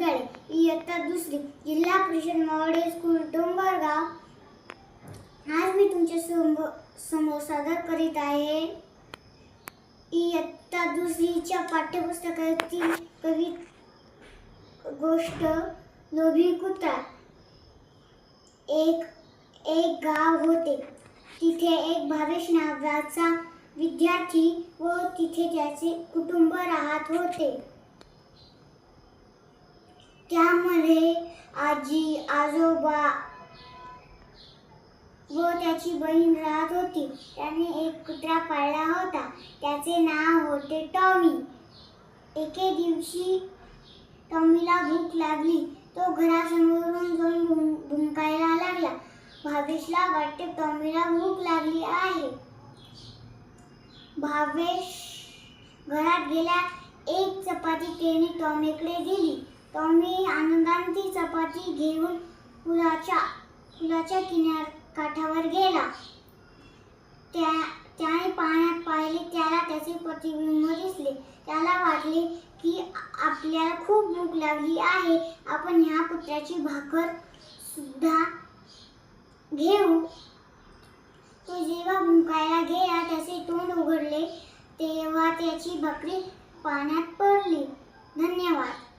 विद्यालय इयत्ता दुसरी जिल्हा परिषद मावडे स्कूल डोंबरगाव. आज मी तुमच्या समो- समोर सादर करीत आहे. इयत्ता दुसरीच्या पाठ्यपुस्तकातील कवी गोष्ट लोभी कुत्रा. एक एक गाव होते. तिथे एक भावेश नावाचा विद्यार्थी व तिथे त्याचे कुटुंब राहत होते. त्यामध्ये आजी आजोबा व त्याची बहीण राहत होती. त्याने एक कुत्रा पाळला होता. त्याचे नाव होते टॉमी. एके दिवशी टॉमीला भूक लागली. तो घरासमोरून जाऊन भुंकायला लागला. भावेशला वाटते टॉमीला भूक लागली आहे. भावेश घरात गेल्या एक चपाती त्याने टॉमीकडे दिली. टॉमी आनंदाने ती चपाती घेऊन पुलाच्या पुलाच्या किनार काठावर गेला. त्या त्याने पाण्यात पाहिले त्याला त्याचे प्रतिबिंब दिसले. त्याला वाटले की आपल्याला खूप भूक लागली आहे. आपण ह्या कुत्र्याची भाकर सुद्धा घेऊ. तो जेव्हा भुंकायला गेला त्याचे तोंड उघडले तेव्हा त्याची बकरी पाण्यात पडली. धन्यवाद.